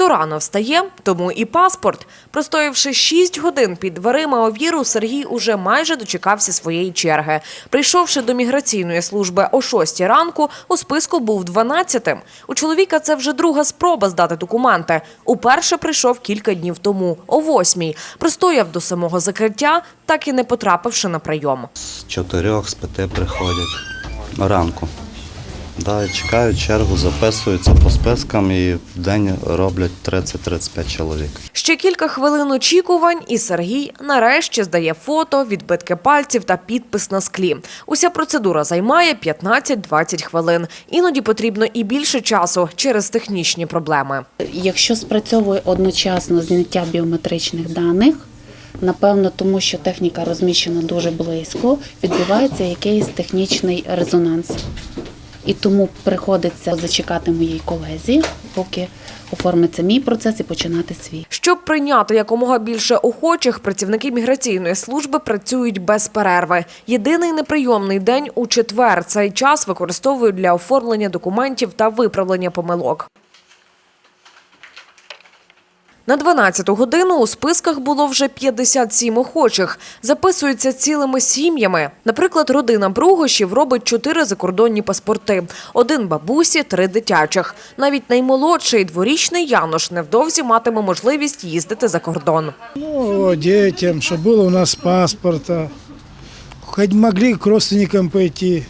Хто рано встає, тому і паспорт. Простоявши 6 годин під дверима овіру, Сергій уже майже дочекався своєї черги. Прийшовши до міграційної служби о 6 ранку, у списку був 12-тим. У чоловіка це вже друга спроба здати документи. Уперше прийшов кілька днів тому, о 8 Простояв до самого закриття, так і не потрапивши на прийом. З чотирьох, з п'яти приходять ранку. Да, чекають чергу, записуються по спискам і в день роблять 30-35 чоловік. Ще кілька хвилин очікувань, і Сергій нарешті здає фото, відбитки пальців та підпис на склі. Уся процедура займає 15-20 хвилин. Іноді потрібно і більше часу через технічні проблеми. Якщо спрацьовує одночасно зняття біометричних даних, напевно, тому що техніка розміщена дуже близько, відбувається якийсь технічний резонанс. І тому приходиться зачекати моїй колезі, поки оформиться мій процес і починати свій. Щоб прийняти якомога більше охочих, працівники міграційної служби працюють без перерви. Єдиний неприйомний день у четвер. Цей час використовують для оформлення документів та виправлення помилок. На 12-ту годину у списках було вже 57 охочих. Записуються цілими сім'ями. Наприклад, родина Бругошів робить чотири закордонні паспорти. Один бабусі, три дитячих. Навіть наймолодший дворічний Янош невдовзі матиме можливість їздити за кордон. Ну, детям, чтобы было у нас паспорта. Хоть могли к родственникам пойти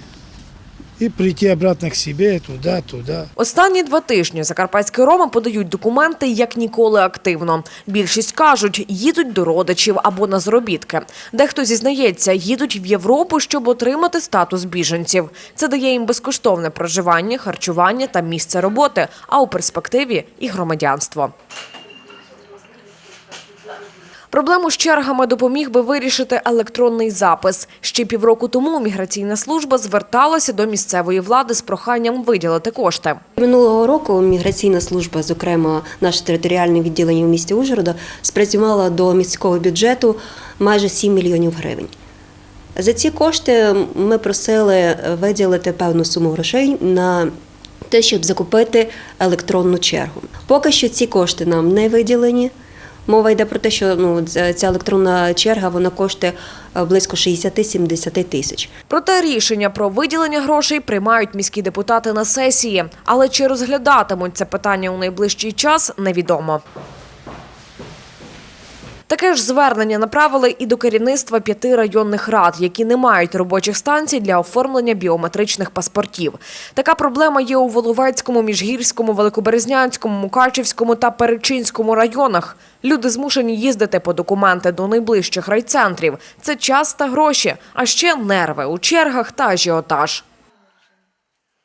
и прийти обратно к себе, туда, туда. Останні два тижні закарпатські роми подають документи як ніколи активно. Більшість кажуть, їдуть до родичів або на заробітки. Дехто зізнається, їдуть в Європу, щоб отримати статус біженців. Це дає їм безкоштовне проживання, харчування та місце роботи, а у перспективі і громадянство. Проблему з чергами допоміг би вирішити електронний запис. Ще півроку тому міграційна служба зверталася до місцевої влади з проханням виділити кошти. Минулого року міграційна служба, зокрема наше територіальне відділення в місті Ужгорода, спрацювала до міського бюджету майже 7 мільйонів гривень. За ці кошти ми просили виділити певну суму грошей на те, щоб закупити електронну чергу. Поки що ці кошти нам не виділені. Мова йде про те, що ну, ця електронна черга вона коштує е, близько 60-70 тисяч. Проте рішення про виділення грошей приймають міські депутати на сесії. Але чи розглядатимуть це питання у найближчий час, невідомо. Таке ж звернення направили і до керівництва п'яти районних рад, які не мають робочих станцій для оформлення біометричних паспортів. Така проблема є у Воловецькому, Міжгірському, Великоберезнянському, Мукачівському та Перечинському районах. Люди змушені їздити по документи до найближчих райцентрів. Це час та гроші, а ще нерви у чергах та ажіотаж.